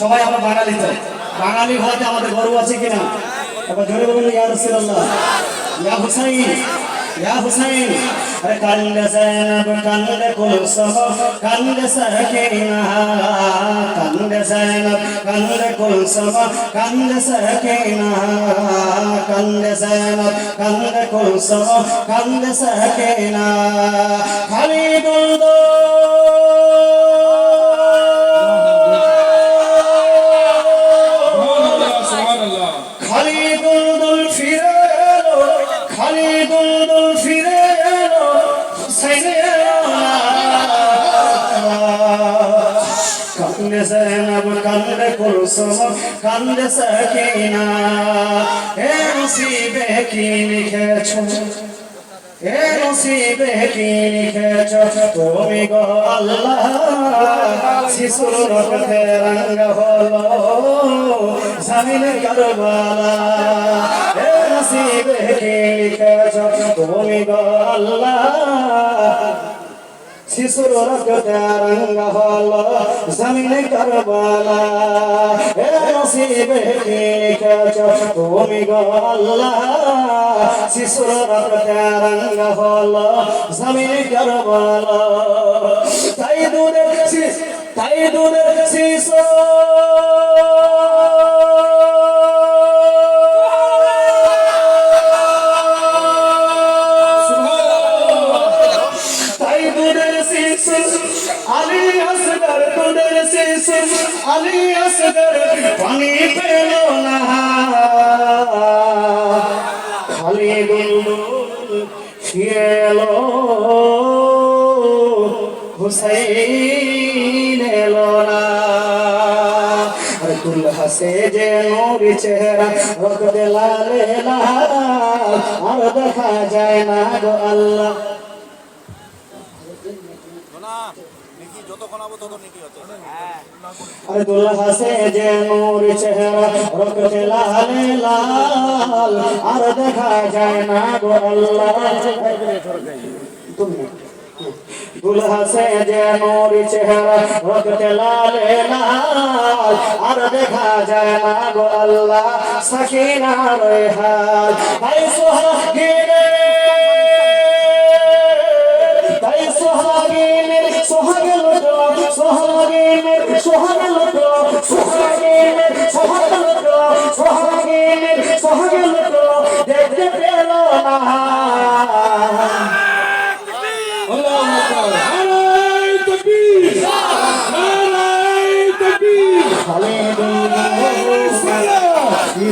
সবাই আমরা বাঙালি তো। বাঙালি হওয়াতে আমাদের গর্ব আছে কিনা? এবার জোরে বলুন, ইয়া রাসূলুল্লাহ। ইয়া হুসাইন ইয়া হুসাইন। আরে কান্দে জৈনব কান্দে কুলসুম কান্দে সাকিনা, কান্দে জৈনব কান্দে কুলসুম কান্দে সাকিনা, কান্দে জৈনব কান্দে কুলসুম কান্দে সাকিনা। খালি দুলদো খালি দুলদুল ফিরে এলো, খালি দুলদুল ফিরে এলো, হুসাইনে কান্দে জৈনব কান্দে কুলসুম, কান্দে সাকিনা। এ নসিবে কি লিখেছো? এ নসিবে কি লিখেছ? তুমি গো আল্লাহ, শিশুর রঙ হলো। জামিনে কারবালা। এ নসিবে কি লিখেছ তুমি গো আল্লাহ। শিশুর রক্তে রঙ হলো জমিনে কারবালা। এ নসিবে কি লিখেছ তুমি গো আল্লাহ। শিশুর রক্তে রঙ হলো জমিনে কারবালা। তাই দূরে তাই দূরে শিশু আলী আসগর পানি পেল না খালি ফিরেলো হুসাইন এলো না। দুল্লা সে যে নূরি চেহারা, রক্তে লালে লাল, আর দেখা যায় না গো আল্লাহ। আরে দুল্লা সে যে নূর চেহারা রক্তে লালে লাল আর দেখা যায় না গো আল্লাহ। তুমি দুলহা সে যে নূর চেহারা রক্তে লালে লাল আর দেখা যায় না গো আল্লাহ। সাকিনা রেহাল হাই সোহাগিনের